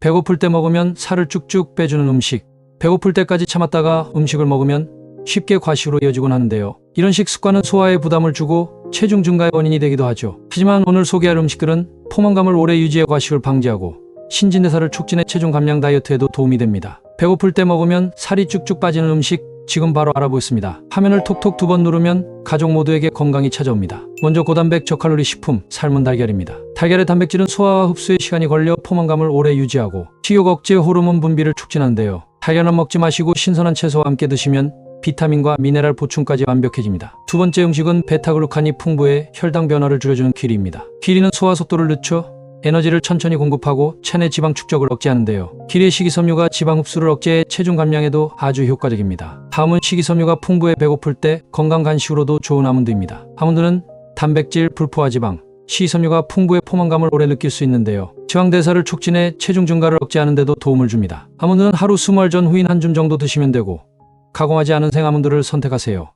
배고플 때 먹으면 살을 쭉쭉 빼주는 음식. 배고플 때까지 참았다가 음식을 먹으면 쉽게 과식으로 이어지곤 하는데요. 이런 식습관은 소화에 부담을 주고 체중 증가의 원인이 되기도 하죠. 하지만 오늘 소개할 음식들은 포만감을 오래 유지해 과식을 방지하고 신진대사를 촉진해 체중 감량 다이어트에도 도움이 됩니다. 배고플 때 먹으면 살이 쭉쭉 빠지는 음식 지금 바로 알아보겠습니다. 화면을 톡톡 두 번 누르면 가족 모두에게 건강이 찾아옵니다. 먼저 고단백 저칼로리 식품 삶은 달걀입니다. 달걀의 단백질은 소화와 흡수에 시간이 걸려 포만감을 오래 유지하고 식욕 억제 호르몬 분비를 촉진하는데요. 달걀은 먹지 마시고 신선한 채소와 함께 드시면 비타민과 미네랄 보충까지 완벽해집니다. 두 번째 음식은 베타글루칸이 풍부해 혈당 변화를 줄여주는 키리입니다. 키리는 소화 속도를 늦춰 에너지를 천천히 공급하고 체내 지방 축적을 억제하는데요. 키리의 식이섬유가 지방 흡수를 억제해 체중 감량에도 아주 효과적입니다. 다음은 식이섬유가 풍부해 배고플 때 건강 간식으로도 좋은 아몬드입니다. 아몬드는 단백질, 불포화 지방, 식이섬유가 풍부해 포만감을 오래 느낄 수 있는데요. 지방 대사를 촉진해 체중 증가를 억제하는 데도 도움을 줍니다. 아몬드는 하루 20알 전 후인 한 줌 정도 드시면 되고 가공하지 않은 생아몬드를 선택하세요.